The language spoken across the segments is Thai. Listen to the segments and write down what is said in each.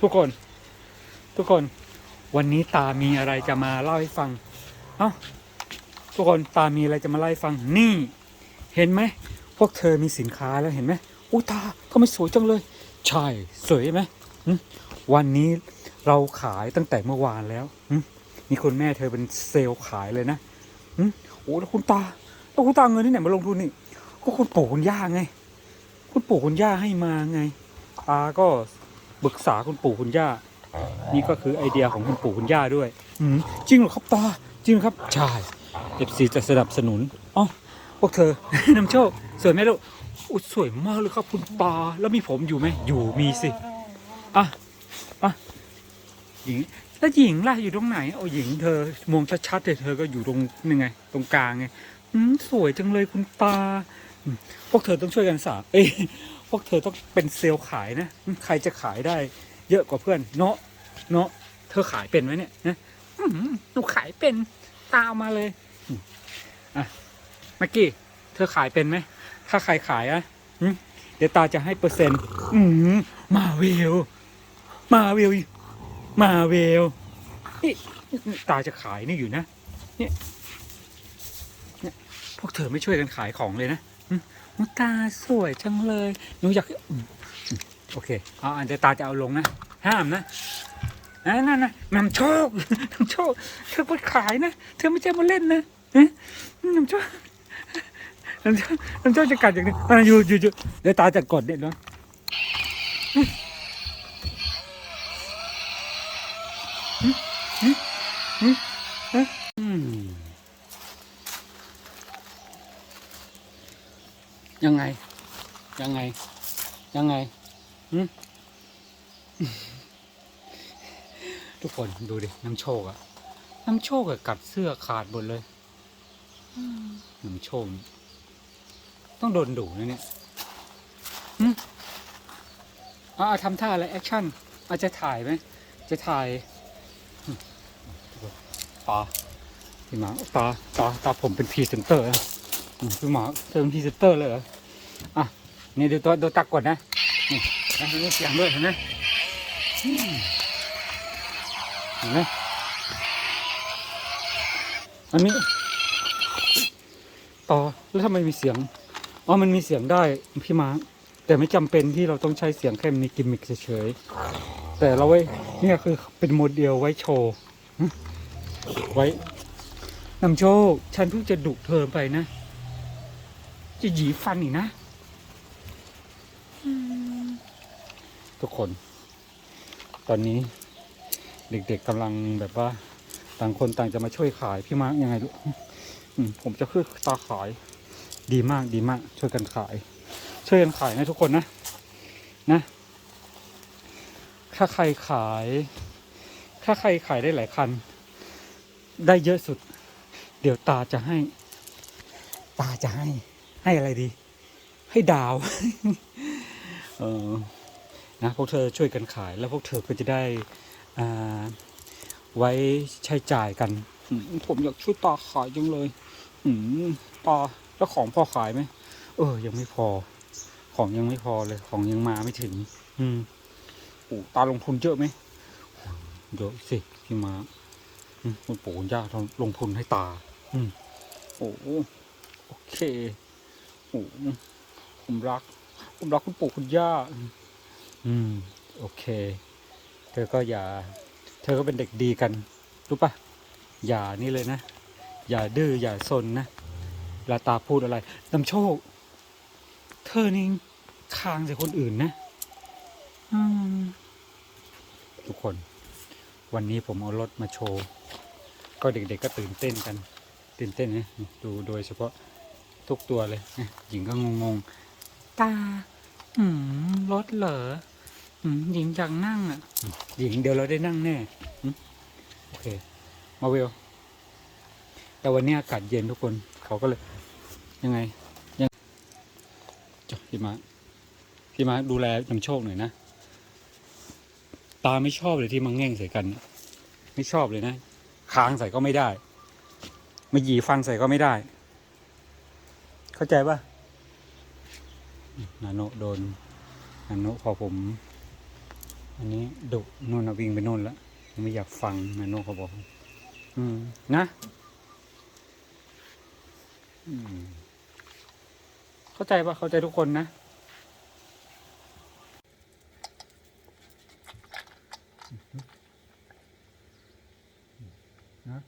ทุกคน ทุกคน วันนี้ตามีอะไรจะมาเล่าให้ฟัง เอ้าทุกคนตามีอะไรจะมาเล่าให้ฟังนี่ เห็นไหมพวกเธอมีสินค้าแล้วเห็นไหมอุ้ตาทำไมสวยจังเลย ใช่สวยไหมวันนี้เราขายตั้งแต่เมื่อวานแล้วหึนี่คุณแม่เธอเป็นเซลล์ขายเลยนะโอ้แล้วคุณตาแล้วคุณตาเอาเงินที่ไหนมาลงทุนนี่ก็คุณปู่คุณย่าไง คุณปู่คุณย่าให้มาไงตาก็ ปรึกษาคุณปู่คุณย่า นี่ก็คือไอเดียของคุณปู่คุณย่าด้วยอืมจริงเหรอครับตา จริงเหรอครับใช่เอฟซีจะสนับสนุนอ๋อพวกเธอ น้ำโชคสวยไหมลูกอุ๊ยสวยมากเลยครับคุณตาแล้วมีผมอยู่ไหมอยู่มีสิอะอะหญิงแล้วหญิงล่ะอยู่ตรงไหนเอาหญิงเธอมองชัดๆเลยเธอก็อยู่ตรงนี่ไง ตรงกลางไงอืมสวยจังเลยคุณตาอืมพวกเธอต้องช่วยกันสาเอ้ย พวกเธอต้องเป็นเซลล์ขายนะ ใครจะขายได้เยอะกว่าเพื่อน เนาะเนาะเธอขายเป็นไหมเนี่ยนะหนูขายเป็นตามมาเลยอะมื่อกี้ เธอขายเป็นไหม ถ้าใครขายอะเดี๋ยวตาจะให้เปอร์เซ็นต์มาเวล มาเวล มาเวล นี่ตาจะขายนี่อยู่นะ เนี่ย พวกเธอไม่ช่วยกันขายของเลยนะ อืมอุ๊ยตาสวยจังเลยหนูอยากโอเคเอาอันเดตาจะเอาลงนะ ห้ามนะนั่นนั่นนะนำโชคนำโชค เธอไปขายนะ เธอไม่ใช่มาเล่นนะนำโชคนำโชคนำโชคจะกัดอย่างนี้อยู่อยู่อยู่เดี๋ยวตาจะกดเนี่ยเนาะ ยังไง ยังไง ยังไงหืมทุกคนดูดิ น้ำโชคอะน้ำโชคอะกัดเสื้อขาดหมดเลยอืมน้ำโชคนี่ต้องโดนดุนะเนี่ยหืมอ่าทำท่าอะไรแอคชั่น อาจจะถ่ายไหม จะถ่ายอืมทุกคนตาพี่หมาตาตาตาผมเป็นพรีเซนเตอร์นะอืมพี่หมาเธอเป็นพรีเซนเตอร์เลยเหรอ อะนี่ดูตัวดูตักก่อนนะนี่นะนี่เสียงด้วยเห็นไหมเห็นไหมอันนี้ต่อแล้วทำไมมีเสียงอ๋อมันมีเสียงได้พี่มาแต่ไม่จำเป็นที่เราต้องใช้เสียงแค่มีกิมมิคเฉยๆแต่เราไว้เนี่ยคือเป็นโมเดลไว้โชว์ไว้นำโชค ฉันเพิ่งจะดุเธอไปนะ จะหยีฟันอีกนะอืม ทุกคน ตอนนี้เด็กๆกำลังแบบว่า ต่างคนต่างจะมาช่วยขายพี่มาร์กยังไงลูกผมจะคือตาขาย ดีมากดีมาก ช่วยกันขาย ช่วยกันขายนะทุกคนนะนะ ถ้าใครขาย ถ้าใครขายได้หลายคัน ได้เยอะสุด เดี๋ยวตาจะให้ ตาจะให้ ให้อะไรดี ให้ดาว เออ นะพวกเธอช่วยกันขาย แล้วพวกเธอก็จะได้อ่าไว้ใช้จ่ายกันอืมผมอยากช่วยตาขายจังเลยอืมตาแล้วของพอขายไหมเออ ยังไม่พอ ของยังไม่พอเลย ของยังมาไม่ถึง อืมโอ้ตาลงทุนเยอะไหมเยอะสิพี่มาอืมคุณปู่คุณย่าทำลงทุนให้ตา อืมโอ้โอเคโอ้ผมรัก ผมรักคุณปู่คุณย่า อืม โอเค เธอก็อย่า เธอก็เป็นเด็กดีกัน รู้ปะอย่านี่เลยนะ อย่าดื้อ อย่าซนนะลาตาพูดอะไรนำโชค เธอนี่คางใส่คนอื่นนะทุกคน วันนี้ผมเอารถมาโชว์ ก็เด็กๆก็ตื่นเต้นกัน ตื่นเต้นนะดูโดยเฉพาะทุกตัวเลยหญิงก็งงๆ ตา อืมรถเหรอ หญิงอยากนั่งอะอืมหญิงเดี๋ยวเราได้นั่งแน่อืมโอเค มาเวล แต่วันนี้อากาศเย็นทุกคน เขาก็เลย ยังไง ยังจ้ะพี่มาร์คพี่มาร์คดูแลนำโชคหน่อยนะ ตาไม่ชอบเลยที่มังแง่งใส่กันน่ะไม่ชอบเลยนะ ค้างใส่ก็ไม่ได้ มาหยีฟันใส่ก็ไม่ได้ เข้าใจปะนาโนโดนนาโนพอผม อันนี้ดุนู่นนะวิ่งไปนู่นแล้วไม่อยากฟังนะโน่เขาบอก อืม นะเข้าใจปะเข้าใจทุกคนนะนะ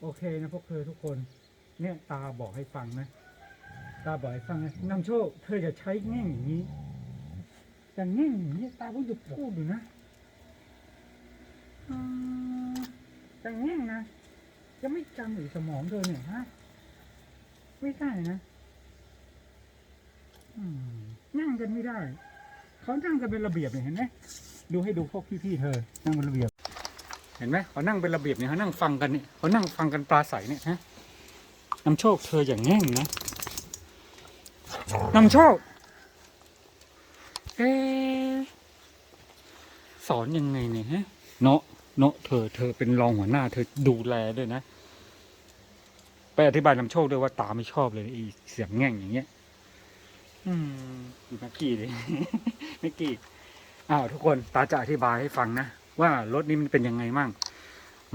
โอเคนะพวกเธอทุกคน เนี่ยตาบอกให้ฟังนะ ตาบอกให้ฟังนะนำโชค เธออย่าใช้แง่งอย่างนี้ แต่แง่งอย่างนี้ตาเพิ่งจะพูดอยู่นะอ่าแต่แง่งนะ จะไม่จำหรือสมองเธอเนี่ยฮะ ไม่ได้นะอืมนั่งกันไม่ได้ เขานั่งกันเป็นระเบียบเนี่ยเห็นไหมดูให้ดูพวกพี่ๆเธอ นั่งเป็นระเบียบ เห็นไหมเขานั่งเป็นระเบียบเนี่ยเขานั่งฟังกันเนี่ยเขานั่งฟังกันปลาใสเนี่ยฮะนำโชคเธออย่างแง่งนะนำโชคเอะ สอนยังไงเนี่ยฮะ เนาะเนาะเธอ เธอเป็นรองหัวหน้า เธอดูแลด้วยนะ ไปอธิบายนำโชคด้วยว่าตาไม่ชอบเลยไอีเสียงแง่งอย่างเงี้ย อืมดูเมื่อกี้ดิเมื่อกี้อ้าวทุกคนตาจะอธิบายให้ฟังนะ ว่ารถนี้มันเป็นยังไงมั่ง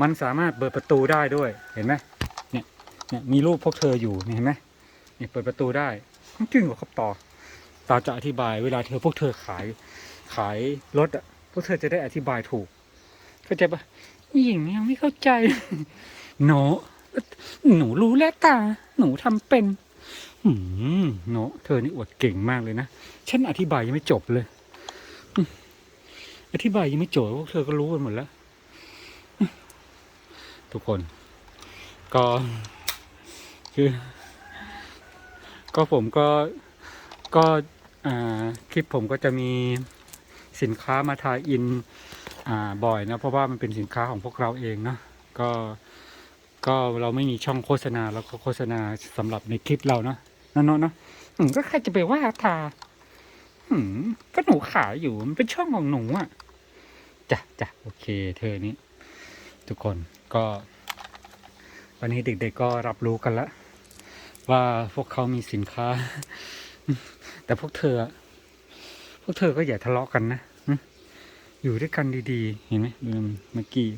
มันสามารถเปิดประตูได้ด้วย เห็นไหมเนี่ย เนี่ยมีรูปพวกเธออยู่เนี่ยเห็นไหมเนี่ยเปิดประตูได้จริงเหรอครับต่อ ตาจะอธิบายเวลาเธอพวกเธอขาย ขายรถอะพวกเธอจะได้อธิบายถูกเข้าใจปะหญิงยังไม่เข้าใจโนหนูรู้แล้วตา หนูทำเป็นอืมโนเธอนี่อวดเก่งมากเลยนะฉันอธิบายยังไม่จบเลย อธิบายยังไม่จบพวกเธอก็รู้กันหมดแล้วทุกคน ก็ คือ ก็ผมก็ก็ คลิปผมก็จะมีสินค้ามาทายอินอบ่อยนะเพราะว่ามันเป็นสินค้าของพวกเราเองเนาะก็ก็เราไม่มีช่องโฆษณาเราก็โฆษณาสำหรับในคลิปเราเนาะนั่นเนาะนะก็ใครจะไปว่าทาอืมก็หนูขายอยู่มันเป็นช่องของหนูอะจ้ะจ้ะโอเค เธอนี้ ทุกคนก็ วันนี้เด็กๆก็รับรู้กันแล้วว่าพวกเขามีสินค้า แต่พวกเธอ พวกเธอก็อย่าทะเลาะกันนะอยู่ด้วยกันดีๆ เห็นไหมเมื่อกี้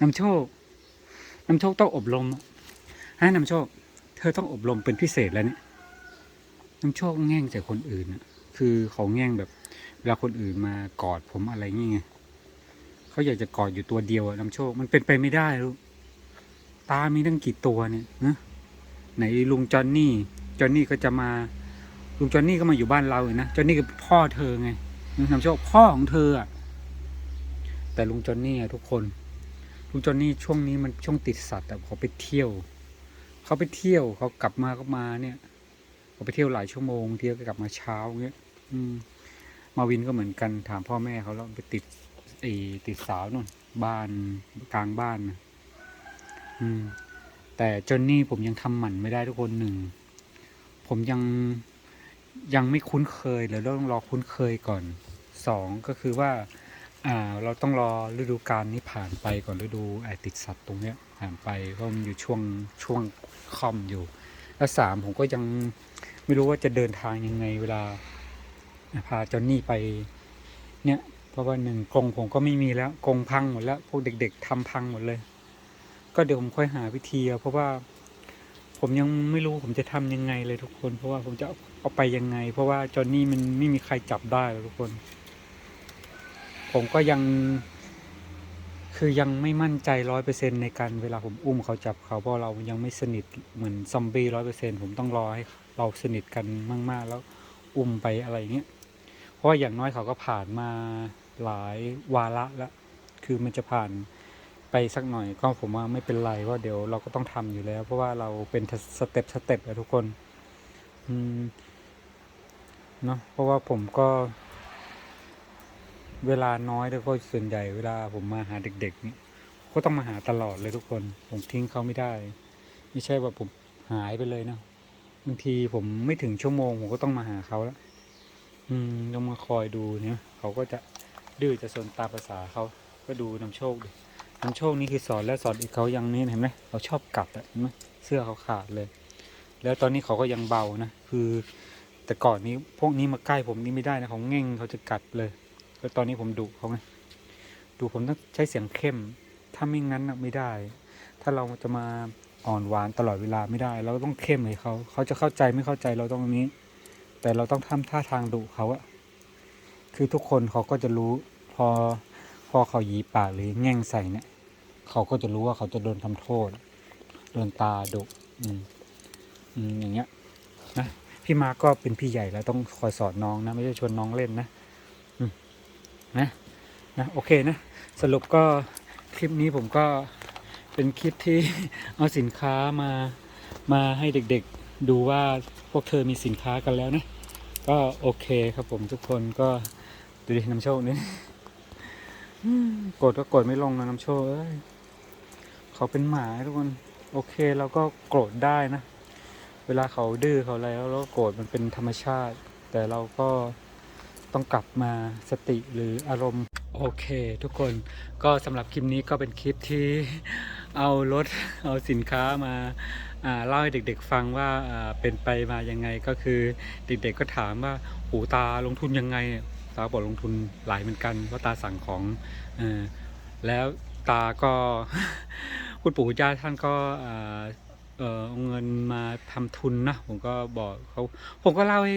นำโชคนำโชคต้องอบรมฮะนำโชค เธอต้องอบรมเป็นพิเศษแล้วเนี่ยนำโชคแง่งจากคนอื่นนะคือเขาแง่งแบบเวลาคนอื่นมากอดผมอะไรเงี้ยเขาอยากจะกอดอยู่ตัวเดียวอะนำโชค มันเป็นไปไม่ได้ลูกตามีตั้งกี่ตัวเนี่ยนะไหนลุงจอนนี่จอนนี่ก็จะมา ลุงจอนนี่ก็มาอยู่บ้านเราเลยนะจอนนี่คือพ่อเธอไงนำโชคพ่อของเธออะแต่ลุงจอนนี่อะทุกคนลุงจอนนี่ช่วงนี้มันช่วงติดสัตว์แต่เขาไปเที่ยว เขาไปเที่ยวเขากลับมาก็มาเนี่ยเขาไปเที่ยวหลายชั่วโมงเที่ยวก็กลับมาเช้าเงี้ย อืม มาวินก็เหมือนกันถามพ่อแม่เขาแล้วไปติดไอ้ติดสาวนู่นบ้านกลางบ้านนะอืม แต่จอนนี่ผมยังทำหมันไม่ได้ทุกคนหนึ่ง ผมยัง ยังไม่คุ้นเคยเลยต้องรอคุ้นเคยก่อนสองก็คือว่าอ่าเราต้องรอฤดูกาลนี้ผ่านไปก่อนฤดูไอติดสัตว์ตรงเนี้ยผ่านไปก็มันอยู่ช่วงช่วงคอมอยู่ แล้วสามผมก็ยังไม่รู้ว่าจะเดินทางยังไงเวลาพาจอนนี่ไปเนี่ยเพราะว่าหนึ่งกรงผมก็ไม่มีแล้วกรงพังหมดแล้วพวกเด็ก ๆทำพังหมดเลย ก็เดี๋ยวผมค่อยหาวิธีเพราะว่า ผมยังไม่รู้ผมจะทำยังไงเลยทุกคน เพราะว่าผมจะเอาไปยังไง เพราะว่าจอนนี่มันไม่มีใครจับได้ทุกคน ผมก็ยัง คือยังไม่มั่นใจร้อยเปอร์เซ็นในการเวลาผมอุ้มเขาจับเขาเพราะเรายังไม่สนิทเหมือนซอมบี้ร้อยเปอร์เซ็นผมต้องรอให้เราสนิทกันมาก ๆ แล้วอุ้มไปอะไรอย่างเงี้ยเพราะว่าอย่างน้อยเขาก็ผ่านมาหลายวาระแล้วคือมันจะผ่าน สักหน่อยก็ผมว่าไม่เป็นไรว่าเดี๋ยวเราก็ต้องทำอยู่แล้ว เพราะว่าเราเป็นสเต็ปสเต็ปอะทุกคนอืมเนาะเพราะว่าผมก็ เวลาน้อยแล้วก็ส่วนใหญ่เวลาผมมาหาเด็ก ๆ นี่ก็ต้องมาหาตลอดเลยทุกคน ผมทิ้งเขาไม่ได้ ไม่ใช่ว่าผมหายไปเลยนะบางทีผมไม่ถึงชั่วโมง ผมก็ต้องมาหาเขาแล้วอืมต้องมาคอยดูเนี่ยเขาก็จะดื้อจะสนตามภาษาเขาก็ดูนำโชคดิ นโชคนี่คือสอนแล้วสอนอีกเขายังนี่เห็นไหมเขาชอบกัดอะเห็นไหมเสื้อเขาขาดเลย แล้วตอนนี้เขาก็ยังเบานะคือแต่ก่อนนี้พวกนี้มาใกล้ผมนี่ไม่ได้นะเขาเง่งเขาจะกัดเลยแล้วตอนนี้ผมดุเขาไงดุผมต้องใช้เสียงเข้ม ถ้าไม่งั้นไม่ได้ ถ้าเราจะมาอ่อนหวานตลอดเวลาไม่ได้ เราต้องเข้มเลยเขาเขาจะเข้าใจไม่เข้าใจเราต้องนนี้ แต่เราต้องทำท่าทางดุเขาอะคือทุกคนเขาก็จะรู้พอพอเขาหยีปากหรือแง่งใส่เนี่ย เขาก็จะรู้ว่าเขาจะโดนทำโทษโดนตาดุอืมอืมอย่างเงี้ยนะพี่มาก็เป็นพี่ใหญ่แล้วต้องคอยสอนน้องนะ ไม่ใช่ชวนน้องเล่นนะอืมนะนะโอเคนะสรุปก็คลิปนี้ผมก็เป็นคลิปที่เอาสินค้ามามาให้เด็กๆดูว่าพวกเธอมีสินค้ากันแล้วนะ ก็โอเคครับผมทุกคนก็ดูดิน้ำโชคนี่กดก็กดไม่ลงนะน้ำโชคเอ้ย เขาเป็นหมาทุกคน โอเคเราก็โกรธได้นะ เวลาเขาดื้อเขาอะไรแล้วเราก็โกรธมันเป็นธรรมชาติ แต่เราก็ต้องกลับมาสติหรืออารมณ์ โอเคทุกคนก็สำหรับคลิปนี้ก็เป็นคลิปที่เอารถเอาสินค้ามาอ่าเล่าให้เด็กๆฟังว่าอ่าเป็นไปมายังไงก็คือเด็กๆก็ถามว่าหูตาลงทุนยังไงตาบอกลงทุนหลายเหมือนกันเพราะตาสั่งของอแล้วตาก็ คุณปู่คุณย่าท่านก็เออเอาเงินมาทำทุนนะผมก็บอกเขาผมก็เล่าให้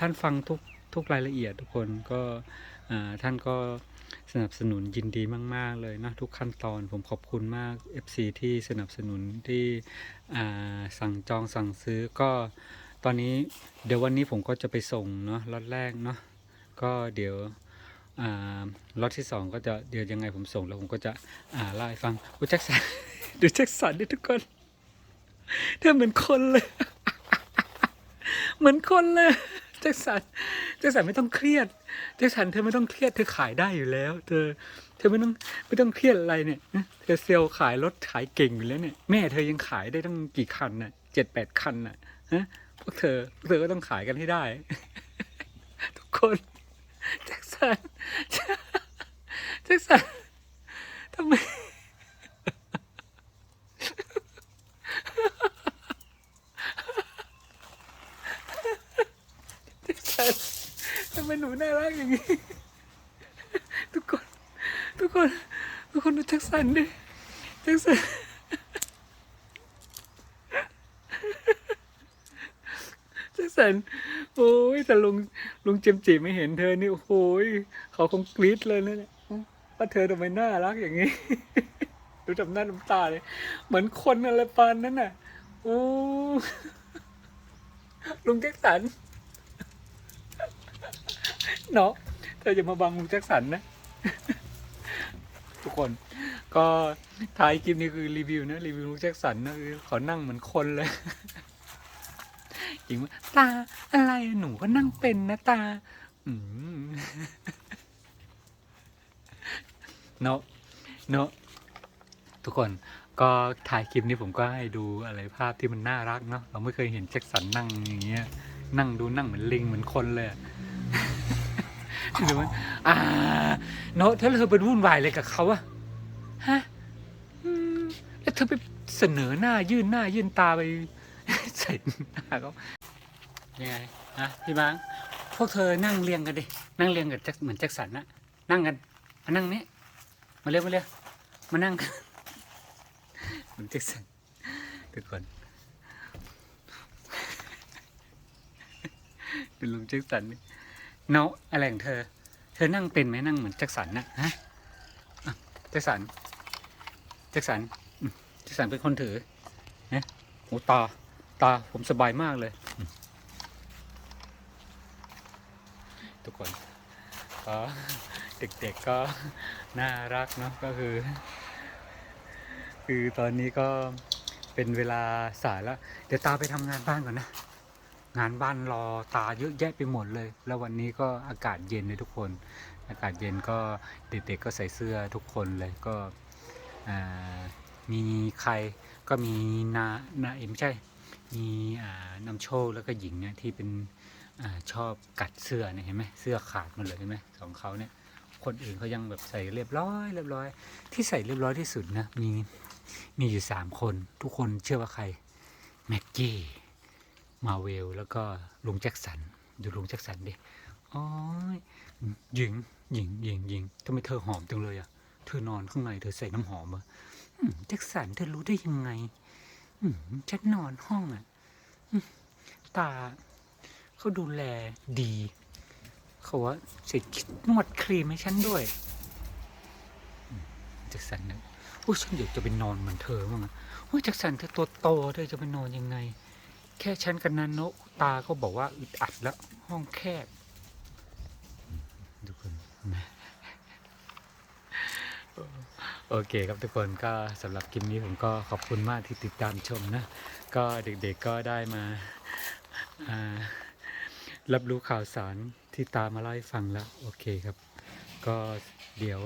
ท่านฟังทุกทุกรายละเอียดทุกคนก็ท่านก็สนับสนุนยินดีมาก ๆ เลยนะทุกขั้นตอนผมขอบคุณมาก FC ที่สนับสนุนที่สั่งจองสั่งซื้อก็ตอนนี้เดี๋ยววันนี้ผมก็จะไปส่งเนาะล็อตแรกเนาะก็เดี๋ยว ล็อตที่สองก็จะเดี๋ยวยังไงผมส่งแล้วผมก็จะอ่าเล่ฟังโอ้แจ็คสันดูแจ็คสันดิทุกคนเธอเหมือนคนเลย เหมือนคนเลยแจ็คสันแจ็คสันไม่ต้องเครียดแจ็คสันเธอไม่ต้องเครียดเธอขายได้อยู่แล้ว เธอ เธอไม่ต้องไม่ต้องเครียดอะไรเนี่ยเธอเซลล์ขายรถขายเก่งอยู่แล้วเนี่ยแม่เธอยังขายได้ตั้งกี่คันน่ะเจ็ดแปดคันน่ะฮะพวกเธอพวกเธอก็ต้องขายกันให้ได้ ทุกคนแจ็ สันแจ็คสันทำไมแจ็คสันทำไมหนูน่ารักอย่างนี้ ทุกคน ทุกคน ทุกคนดูแจ็คสันดิแจ็คสันแจ็คสัน โอ้ยแต่ลุงลุงเจมส์จีไม่เห็นเธอนี่โอ้โหยเขาคงกรี๊ดเลยนะเนี่ยว่าเธอทำไมน่ารักอย่างนี้ดูทำหน้าน้ำตาเลยเหมือนคนอะไรปานนั้นน่ะโอ้ลุงแจ็คสันเนาะเธอจะมาบังลุงแจ็คสันนะ ทุกคนก็ท้ายคลิปนี้คือรีวิวนะรีวิวลุงแจ็คสันนะคือเขานั่งเหมือนคนเลย จริงว่าตาอะไรหนูก็นั่งเป็นนะตา อืมเนาะเนาะทุกคนก็ถ่ายคลิปนี้ผมก็ให้ดูอะไรภาพที่มันน่ารักเนาะเราไม่เคยเห็นแจ็คสันนั่งอย่างเงี้ย นั่งดูนั่งเหมือนลิงเหมือนคนเลยหรือว่าอ่าเนาะถ้าเธอเป็นวุ่นวายอะไรกับเขาอะฮะแล้วเธอไปเสนอหน้ายื่นหน้ายื่นตาไปใส่หน้าเขา ยังไงฮะพี่บางพวกเธอนั่งเรียงกันดินั่งเรียงกับแจ็คเหมือนแจ็คสันนะนั่งกันมานั่งนี้มาเร็วมาเร็วมานั่งกันเหมือนแจ็คสันทุกคนเป็นลุงแจ็คสันนี่เนาะอะไรของเธอ เธอนั่งเป็นไหมนั่งเหมือนแจ็คสันนะฮะแจ็คสันแจ็คสันแจ็คสันเป็นคนถือนะโอ้ตาตาผมสบายมากเลยอืมทุกคน ก็เด็กๆก็น่ารักเนาะก็คือ คือตอนนี้ก็เป็นเวลาสายแล้ว เดี๋ยวตาไปทำงานบ้านก่อนนะ งานบ้านรอตาเยอะแยะไปหมดเลย แล้ววันนี้ก็อากาศเย็นเลยทุกคน อากาศเย็นก็เด็กๆก็ใส่เสื้อทุกคนเลยก็มีใครก็มีนานาเอ็มใช่ มีอ่านำโชคแล้วก็หญิงเนี่ยที่เป็น อชอบกัดเสื้อเนี่ยเห็นไหมเสื้อขาดหมาเลยเห็นไหมสองเขาเนี่ย คนอื่นเขายังแบบใส่เรียบร้อยเรียบร้อย ที่ใส่เรียบร้อยที่สุดนะมีมีอยู่สามคน ทุกคนเชื่อว่าใครแม็กกี้มาเวลแล้วก็ลุงแจ็คสันดูลุงแจ็คสันดิอ้ยหญิงหญิงหญิงหญิงทำไมเธอหอมจังเลยอะเธอนอนข้างในเธอใส่น้ำหอมอะแจ็คสันเธอรู้ได้ยังไงฉันนอนห้องอะตา เขาดูแลดี เขาว่าใส่นวดครีมให้ฉันด้วยอืมแจ็คสันนะโอ้ยฉันอยากจะไปนอนเหมือนเธอบ้างอะโอ้ยแจ็คสันเธอตัวโตเธอจะไปนอนยังไง แค่ฉันกับนันโนะตาก็บอกว่าอึดอัดแล้ว ห้องแคบอืมทุกคนนะโอเคครับทุกคนก็สำหรับคลิปนี้ผมก็ขอบคุณมากที่ติดตามชมนะ ก็เด็กๆก็ได้มาอ่า รับรู้ข่าวสารที่ตามมาเล่าให้ฟังแล้ว โอเคครับ ก็เดี๋ยว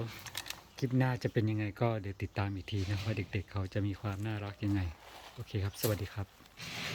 คลิปหน้าจะเป็นยังไงก็เดี๋ยวติดตามอีกทีนะว่าเด็กๆเขาจะมีความน่ารักยังไง โอเคครับ สวัสดีครับ